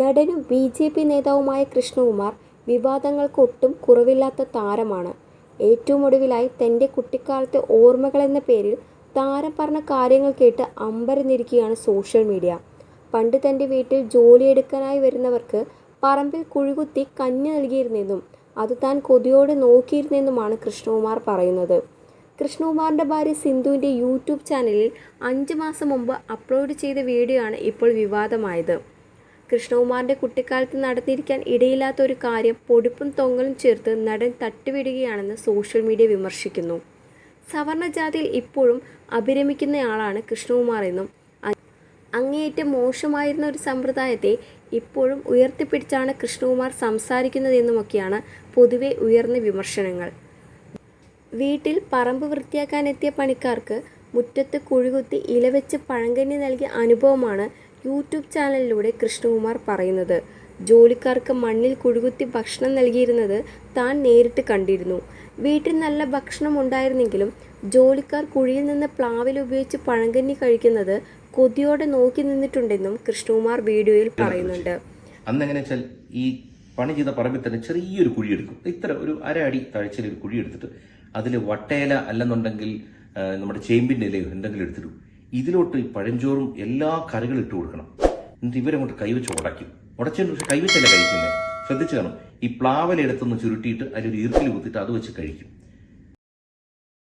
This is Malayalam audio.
നടനും ബി ജെ പി നേതാവുമായ കൃഷ്ണകുമാർ വിവാദങ്ങൾക്ക് ഒട്ടും കുറവില്ലാത്ത താരമാണ്. ഏറ്റവും ഒടുവിലായി തന്റെ കുട്ടിക്കാലത്തെ ഓർമ്മകൾ എന്ന പേരിൽ താരം പറഞ്ഞ കാര്യങ്ങൾ കേട്ട് അമ്പരന്നിരിക്കുകയാണ് സോഷ്യൽ മീഡിയ. പണ്ട് തന്റെ വീട്ടിൽ ജോലിയെടുക്കാനായി വരുന്നവർക്ക് പറമ്പിൽ കുഴികുത്തി കഞ്ഞി നൽകിയിരുന്നെന്നും അത് താൻ കൊതിയോടെ നോക്കിയിരുന്നെന്നുമാണ് കൃഷ്ണകുമാർ പറയുന്നത്. കൃഷ്ണകുമാറിന്റെ ഭാര്യ സിന്ധുവിന്റെ യൂട്യൂബ് ചാനലിൽ അഞ്ച് മാസം മുമ്പ് അപ്ലോഡ് ചെയ്ത വീഡിയോ ആണ് ഇപ്പോൾ വിവാദമായത്. കൃഷ്ണകുമാറിന്റെ കുട്ടിക്കാലത്ത് നടന്നിരിക്കാൻ ഇടയില്ലാത്ത ഒരു കാര്യം പൊടിപ്പും തൊങ്ങലും ചേർത്ത് നടൻ തട്ടിവിടുകയാണെന്ന് സോഷ്യൽ മീഡിയ വിമർശിക്കുന്നു. സവർണ ജാതിയിൽ ഇപ്പോഴും അഭിരമിക്കുന്നയാളാണ് കൃഷ്ണകുമാർ എന്നും അങ്ങേയറ്റം മോശമായിരുന്ന ഒരു സമ്പ്രദായത്തെ ഇപ്പോഴും ഉയർത്തിപ്പിടിച്ചാണ് കൃഷ്ണകുമാർ സംസാരിക്കുന്നതെന്നുമൊക്കെയാണ് പൊതുവെ ഉയർന്ന വിമർശനങ്ങൾ. വീട്ടിൽ പറമ്പ് വൃത്തിയാക്കാനെത്തിയ പണിക്കാർക്ക് മുറ്റത്ത് കുഴികുത്തി ഇലവെച്ച് പഴങ്കഞ്ഞി നൽകിയ അനുഭവമാണ് യൂട്യൂബ് ചാനലിലൂടെ കൃഷ്ണകുമാർ പറയുന്നത്. ജോലിക്കാർക്ക് മണ്ണിൽ കുഴുകുത്തി ഭക്ഷണം നൽകിയിരുന്നത് താൻ നേരിട്ട് കണ്ടിരുന്നു. വീട്ടിൽ നല്ല ഭക്ഷണം ഉണ്ടായിരുന്നെങ്കിലും ജോലിക്കാർ കുഴിയിൽ നിന്ന് പ്ലാവിൽ ഉപയോഗിച്ച് പഴങ്കഞ്ഞി കഴിക്കുന്നത് കൊതിയോടെ നോക്കി നിന്നിട്ടുണ്ടെന്നും കൃഷ്ണകുമാർ വീഡിയോയിൽ പറയുന്നുണ്ട്. അന്നെങ്ങനെ വെച്ചാൽ ഈ പണി ചെയ്ത പറമ്പിൽ തന്നെ ചെറിയൊരു കുഴി എടുക്കും. ഇത്ര ഒരു അര അടി താഴ്ചയിൽ ഒരു കുഴി എടുത്തിട്ട് അതിൽ വട്ടയില അല്ലെന്നുണ്ടെങ്കിൽ നമ്മുടെ ചേമ്പിന്റെ ഇലയോ എന്തെങ്കിലും എടുത്തിടും. ഇതിലോട്ട് ഈ പഴഞ്ചോറും എല്ലാ കറികളും ഇട്ട് കൊടുക്കണം. എന്നിട്ട് ഇവരങ്ങോട്ട് കൈവച്ച് ഉടയ്ക്കും. ഉടച്ചതിന് പക്ഷെ കൈവച്ചല്ല കഴിക്കുന്നത്? ശ്രദ്ധിച്ചു കാണും. ഈ പ്ലാവലെടുത്തൊന്ന് ചുരുട്ടിയിട്ട് അതിലൊരു ഈർക്കിൽ കുത്തിയിട്ട് അത് വെച്ച് കഴിക്കും.